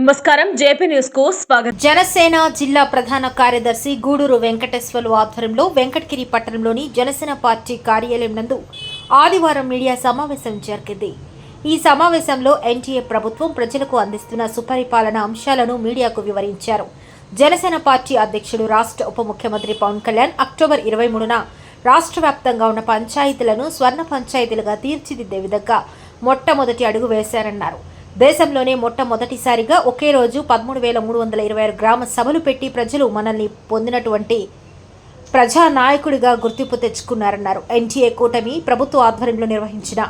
నమస్కారం. జేపీ న్యూస్కు స్వాగతం. జనసేన జిల్లా ప్రధాన కార్యదర్శి గూడూరు వెంకటేశ్వర్లు ఆధ్వర్యంలో వెంకటగిరి పట్టణంలోని జనసేన పార్టీ కార్యాలయం నందు ఆదివారం మీడియా సమావేశం జరిగింది. ఈ సమావేశంలో ఎన్టీఏ ప్రభుత్వం ప్రజలకు అందిస్తున్న సుపరిపాలన అంశాలను మీడియాకు వివరించారు. జనసేన పార్టీ అధ్యక్షుడు రాష్ట్ర ఉప ముఖ్యమంత్రి పవన్ కళ్యాణ్ అక్టోబర్ ఇరవై మూడున రాష్ట్ర వ్యాప్తంగా ఉన్న పంచాయతీలను స్వర్ణ పంచాయతీలుగా తీర్చిదిద్దే విధంగా మొట్టమొదటి అడుగు వేశారన్నారు. దేశంలోనే మొట్టమొదటిసారిగా ఒకే రోజు పదమూడు వేల మూడు వందల ఇరవై ఆరు గ్రామ సభలు పెట్టి ప్రజలు మనల్ని పొందినటువంటి ప్రజా నాయకుడిగా గుర్తింపు తెచ్చుకున్నారన్నారు. ఎన్టీఏ కూటమి ప్రభుత్వ ఆధ్వర్యంలో నిర్వహించిన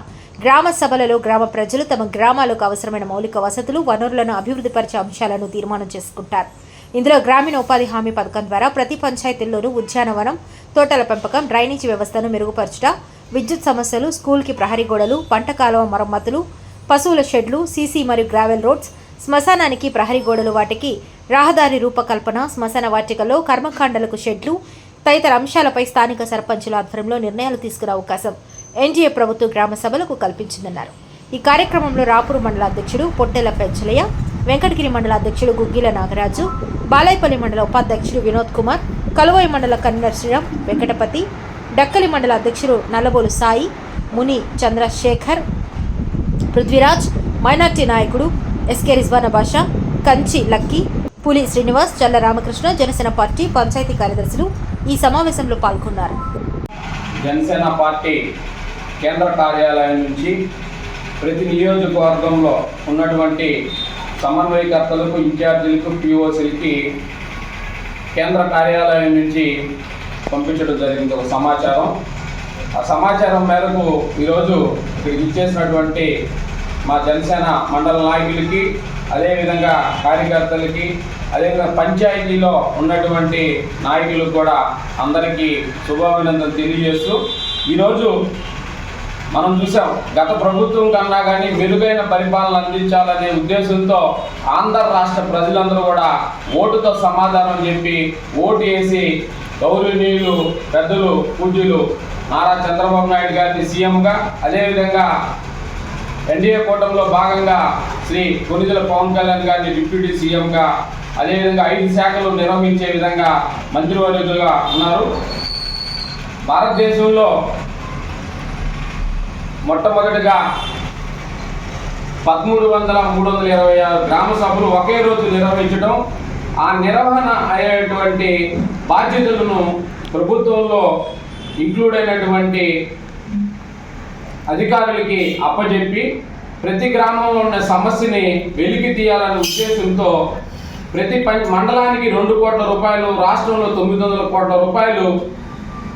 గ్రామ సభలలో గ్రామ ప్రజలు తమ గ్రామాలకు అవసరమైన మౌలిక వసతులు వనరులను అభివృద్ధిపరిచే అంశాలను తీర్మానం చేసుకుంటారు. ఇందులో గ్రామీణ ఉపాధి హామీ పథకం ద్వారా ప్రతి పంచాయతీల్లోనూ ఉద్యానవనం తోటల పెంపకం డ్రైనేజీ వ్యవస్థను మెరుగుపరచుట విద్యుత్ సమస్యలు స్కూల్కి ప్రహరీ గోడలు పంట కాలువ మరమ్మతులు పశువుల షెడ్లు సీసీ మరియు గ్రావెల్ రోడ్స్ శ్మశానానికి ప్రహరీ గోడలు వాటికి రహదారి రూపకల్పన శ్మశాన వాటికలో కర్మకాండలకు షెడ్లు తదితర అంశాలపై స్థానిక సర్పంచుల ఆధ్వర్యంలో నిర్ణయాలు తీసుకునే అవకాశం ఎన్డీఏ ప్రభుత్వ గ్రామ సభలకు కల్పించిందన్నారు. ఈ కార్యక్రమంలో రాపూరు మండల అధ్యక్షుడు పొట్టెల పెంచలయ్య వెంకటగిరి మండల అధ్యక్షుడు గుగ్గిల నాగరాజు బాలాయపల్లి మండల ఉపాధ్యక్షుడు వినోద్ కుమార్ కలువై మండల కన్వీనర్ శ్రీరామ్ వెంకటపతి డక్కలి మండల అధ్యక్షుడు నల్లబోలు సాయి ముని చంద్రశేఖర్ పృథ్వీరాజ్ మైనార్టీ నాయకుడు ఎస్కే రిజ్వాన బాషా కంచి లక్కీ పులి శ్రీనివాస్ చల్ల రామకృష్ణ జనసేన పార్టీ పంచాయతీ కార్యదర్శులు ఈ సమావేశంలో పాల్గొన్నారు. జనసేన పార్టీ కేంద్ర కార్యాలయం నుంచి ప్రతి నియోజకవర్గంలో ఉన్నటువంటి సమన్వయకర్తలకు ఇన్ఛార్జీలకు పిఓసీలకి కేంద్ర కార్యాలయం నుంచి పంపించడం జరిగింది. ఒక సమాచారం ఆ సమాచారం మేరకు ఈరోజు ఇక్కడికి ఇచ్చేసినటువంటి మా జనసేన మండల నాయకులకి అదేవిధంగా కార్యకర్తలకి అదేవిధంగా పంచాయతీలో ఉన్నటువంటి నాయకులకు కూడా అందరికీ శుభాభినందనలు తెలియజేస్తూ ఈరోజు మనం చూసాం గత ప్రభుత్వం కన్నా కానీ మెరుగైన పరిపాలన అందించాలనే ఉద్దేశంతో ఆంధ్ర రాష్ట్ర ప్రజలందరూ కూడా ఓటుతో సమాధానం చెప్పి ఓటు వేసి గౌరవనీయులు పెద్దలు పూజ్యులు నారా చంద్రబాబు నాయుడు గారిని సీఎంగా అదేవిధంగా ఎన్డీఏ కూటమిలో భాగంగా శ్రీ కొనిదెల పవన్ కళ్యాణ్ గారిని డిప్యూటీ సీఎంగా అదేవిధంగా ఐదు శాఖలు నిర్వహించే విధంగా మంత్రివర్యులుగా ఉన్నారు. భారతదేశంలో మొట్టమొదటిగా పదమూడు వందల మూడు వందల ఇరవై ఆరు గ్రామ సభలు ఒకే రోజు నిర్వహించడం ఆ నిర్వహణ అయ్యేటువంటి బాధ్యతలను ప్రభుత్వంలో ఇంక్లూడ్ అయినటువంటి అధికారులకి అప్పజెప్పి ప్రతి గ్రామంలో ఉన్న సమస్యని వెలికి తీయాలనే ఉద్దేశంతో ప్రతి మండలానికి రెండు కోట్ల రూపాయలు రాష్ట్రంలో తొమ్మిది వందల కోట్ల రూపాయలు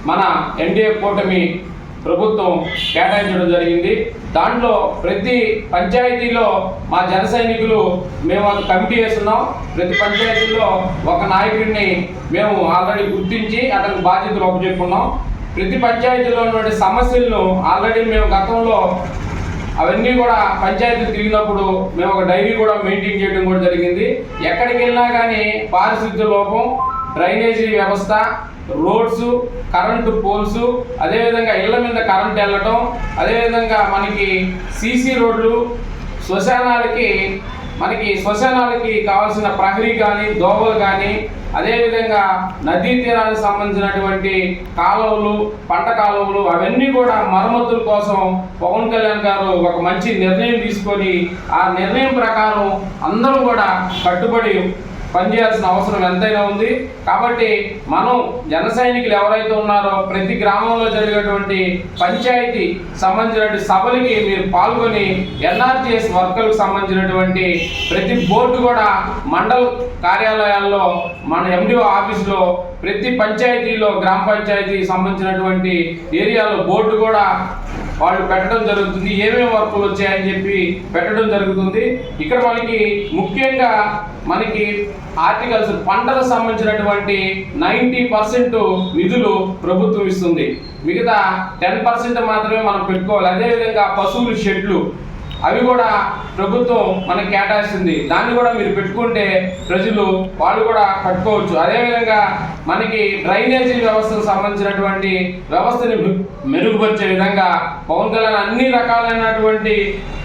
మన ఎన్డీఏ కూటమి ప్రభుత్వం కేటాయించడం జరిగింది. దాంట్లో ప్రతి పంచాయతీలో మా జన సైనికులు మేము ఒక కమిటీ వేస్తున్నాం. ప్రతి పంచాయతీలో ఒక నాయకుడిని మేము ఆల్రెడీ గుర్తించి అతనికి బాధ్యతలు అప్పచెప్పుకున్నాం. ప్రతి పంచాయతీలో ఉన్నటువంటి సమస్యలను ఆల్రెడీ మేము గతంలో అవన్నీ కూడా పంచాయతీలు తిరిగినప్పుడు మేము ఒక డైరీ కూడా మెయింటైన్ చేయడం కూడా జరిగింది. ఎక్కడికి వెళ్ళినా కానీ పారిశుద్ధ్య లోపం డ్రైనేజీ వ్యవస్థ రోడ్స్ కరెంటు పోల్స్ అదేవిధంగా ఇళ్ళ మీద కరెంట్ వెళ్ళటం అదేవిధంగా మనకి సీసీ రోడ్లు శ్మశానాలకి మనకి శ్మశానాలకి కావాల్సిన ప్రహరీ కానీ దోవలు కానీ అదేవిధంగా నదీ తీరానికి సంబంధించినటువంటి కాలువలు పంట కాలువలు అవన్నీ కూడా మరమ్మతుల కోసం పవన్ కళ్యాణ్ గారు ఒక మంచి నిర్ణయం తీసుకొని ఆ నిర్ణయం ప్రకారం అందరూ కూడా కట్టుబడి పనిచేయాల్సిన అవసరం ఎంతైనా ఉంది. కాబట్టి మనం జన సైనికులు ఎవరైతే ఉన్నారో ప్రతి గ్రామంలో జరిగేటువంటి పంచాయతీ సంబంధించినటువంటి సభలకి మీరు పాల్గొని ఎన్ఆర్టీఎస్ వర్కర్లకు సంబంధించినటువంటి ప్రతి బోర్డు కూడా మండల కార్యాలయాల్లో మన ఎండిఓ ఆఫీస్లో ప్రతి పంచాయతీలో గ్రామ పంచాయతీ సంబంధించినటువంటి ఏరియాలో బోర్డు కూడా వాళ్ళు పెట్టడం జరుగుతుంది ఏమేమి వర్కులు వచ్చాయని చెప్పి పెట్టడం జరుగుతుంది. ఇక్కడ మనకి ముఖ్యంగా మనకి ఆర్టికల్స్ పంటలకు సంబంధించినటువంటి నైంటీ పర్సెంట్ నిధులు ప్రభుత్వం ఇస్తుంది. మిగతా టెన్ పర్సెంట్ మాత్రమే మనం పెట్టుకోవాలి. అదేవిధంగా పశువుల షెడ్లు అవి కూడా ప్రభుత్వం మనకు కేటాయిస్తుంది. దాన్ని కూడా మీరు పెట్టుకుంటే ప్రజలు వాళ్ళు కూడా కట్టుకోవచ్చు. అదేవిధంగా మనకి డ్రైనేజీ వ్యవస్థకు సంబంధించినటువంటి వ్యవస్థని మెరుగుపరిచే విధంగా పవన్ కళ్యాణ్ అన్ని రకాలైనటువంటి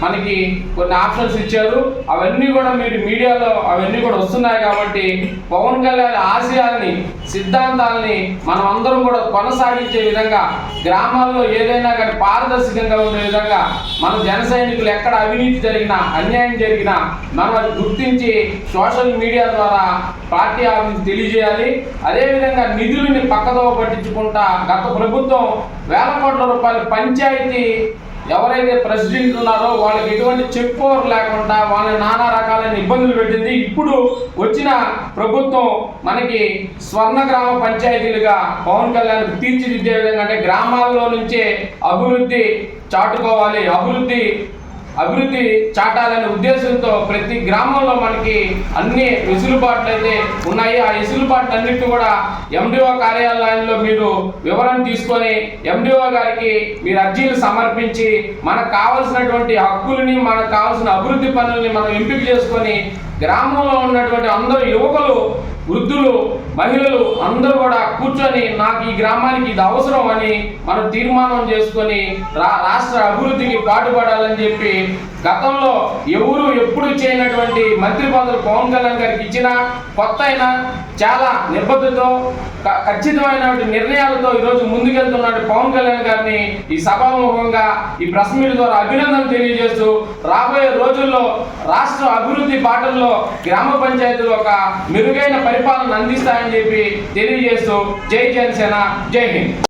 మనకి కొన్ని ఆప్షన్స్ ఇచ్చారు. అవన్నీ కూడా మీరు మీడియాలో అవన్నీ కూడా వస్తున్నాయి కాబట్టి పవన్ కళ్యాణ్ ఆశయాల్ని సిద్ధాంతాలని మనం అందరం కూడా కొనసాగించే విధంగా గ్రామాల్లో ఏదైనా కానీ పారదర్శకంగా ఉండే విధంగా మన జన సైనికులు ఎక్కడ అవినీతి జరిగినా అన్యాయం జరిగినా మనం అది గుర్తించి సోషల్ మీడియా ద్వారా పార్టీ ఆఫీస్ తెలియజేయాలి. అదేవిధంగా నిధులని పక్కదోవ పట్టించుకుంటా గత ప్రభుత్వం వేల కోట్ల రూపాయలు పంచాయతీ ఎవరైతే ప్రెసిడెంట్ ఉన్నారో వాళ్ళకి ఎటువంటి చెక్ లేకుండా వాళ్ళని నానా రకాలైన ఇబ్బందులు పెట్టింది. ఇప్పుడు వచ్చిన ప్రభుత్వం మనకి స్వర్ణ గ్రామ పంచాయతీలుగా పవన్ కళ్యాణ్ తీర్చిదిద్దే విధంగా అంటే గ్రామాల్లో నుంచే అభివృద్ధి చాటుకోవాలి. అభివృద్ధి అభివృద్ధి చాటాలనే ఉద్దేశంతో ప్రతి గ్రామంలో మనకి అన్ని వెసులుబాట్లు అయితే ఉన్నాయి. ఆ వెసులుబాట్లు అన్నిటి కూడా ఎండిఓ కార్యాలయంలో మీరు వివరణ తీసుకొని ఎండిఓ గారికి మీరు అర్జీలు సమర్పించి మనకు కావాల్సినటువంటి హక్కులని మనకు కావాల్సిన అభివృద్ధి పనుల్ని మనం ఎంపిక చేసుకొని గ్రామంలో ఉన్నటువంటి అందరు యువకులు వృద్ధులు మహిళలు అందరూ కూడా కూర్చొని నాకు ఈ గ్రామానికి ఇది అవసరం అని మనం తీర్మానం చేసుకొని రా రాష్ట్ర అభివృద్ధికి పాటుపడాలని చెప్పి గతంలో ఎవరు ఎప్పుడు చేయనటువంటి మంత్రి పదవులు పవన్ కళ్యాణ్ గారికి ఇచ్చిన కొత్త అయినా చాలా నిబద్ధతో ఖచ్చితమైన ఖచ్చితమైనటువంటి నిర్ణయాలతో ఈరోజు ముందుకెళ్తున్నాడు పవన్ కళ్యాణ్ గారిని ఈ సభాముఖంగా ఈ ప్రెస్ మీట్ ద్వారా అభినందనలు తెలియజేస్తూ రాబోయే రోజుల్లో రాష్ట్ర అభివృద్ధి బాటల్లో గ్రామ పంచాయతీలు ఒక మెరుగైన పరిపాలన అందిస్తాయని చెప్పి తెలియజేస్తూ జై జనసేన జై హింద్.